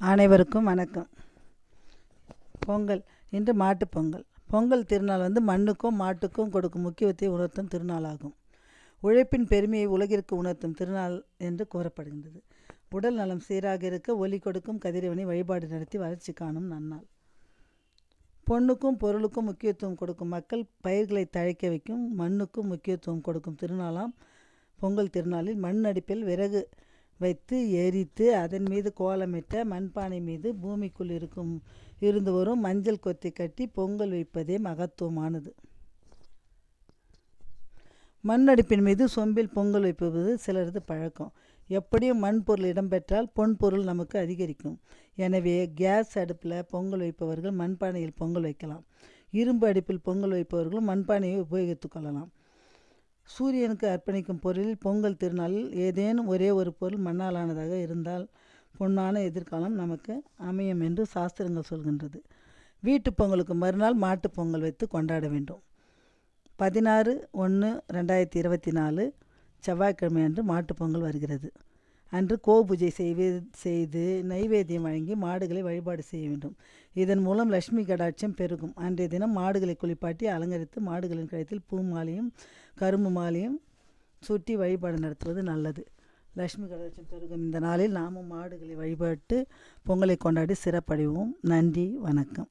அனைவருக்கும் வணக்கம். பொங்கல் இன்று மாட்டுப் பொங்கல். பொங்கல் திருநாள் வந்து மண்ணுக்கும் மாட்டுக்கும் கொடுக்கும் முக்கியத்தை உணர்த்தும் திருநாளாகும். உழைப்பின் பெருமையை உலகிற்கு உணர்த்தும் திருநாள் என்று கூறப்படுகின்றது. உடல் நலம் சீராக இருக்க ஒலி கொடுக்கும் கதிரவனை வழிபாடு நடத்தி வளர்ச்சி காணும் நன்னாள். பொண்ணுக்கும் பொருளுக்கும் முக்கியத்துவம் கொடுக்கும் மக்கள் பயிர்களை தழைக்க வைக்கும் மண்ணுக்கும் முக்கியத்துவம் கொடுக்கும் திருநாளாம் பொங்கல் திருநாளில் மண் அடுப்பில் விறகு வைத்து எரித்து அதன் மீது கோலமிட்ட மண்பானை மீது பூமிக்குள் இருக்கும் இருந்து வரும் மஞ்சள் கொத்தி கட்டி பொங்கல் வைப்பதே மகத்துவமானது. மண் அடுப்பின் மீது சொம்பில் பொங்கல் வைப்பது சிலரது பழக்கம். எப்படியும் மண் பொருள் இடம்பெற்றால் பொன் பொருள் நமக்கு அதிகரிக்கும். எனவே கேஸ் அடுப்பில் பொங்கல் வைப்பவர்கள் மண்பானையில் பொங்கல் வைக்கலாம். இரும்பு அடுப்பில் பொங்கல் வைப்பவர்களும் மண்பானையை உபயோகித்து கொள்ளலாம். சூரியனுக்கு அர்ப்பணிக்கும் பொருளில் பொங்கல் திருநாளில் ஏதேனும் ஒரே ஒரு பொருள் மண்ணாலானதாக இருந்தால் பொன்னான எதிர்காலம் நமக்கு அமையும் என்று சாஸ்திரங்கள் சொல்கின்றது. வீட்டு பொங்கலுக்கு மறுநாள் மாட்டுப் பொங்கல் வைத்து கொண்டாட வேண்டும். பதினாறு ஒன்று ரெண்டாயிரத்தி இருபத்தி நாலு செவ்வாய்க்கிழமை அன்று மாட்டுப் பொங்கல் வருகிறது. அன்று கோபூஜை செய்வே செய்து நைவேத்தியம் வழங்கி மாடுகளை வழிபாடு செய்ய வேண்டும். இதன் மூலம் லட்சுமி கடாட்சம் பெருகும். அன்றைய தினம் மாடுகளை குளிப்பாட்டி அலங்கரித்து மாடுகளின் கழுத்தில் பூ மாலையும் கரும்பு மாலையும் சுட்டி வழிபாடு நடத்துவது நல்லது. லட்சுமி கடாட்சம் பெருகும் இந்த நாளில் நாமும் மாடுகளை வழிபட்டு பொங்கலை கொண்டாடி சிறப்படைவோம். நன்றி வணக்கம்.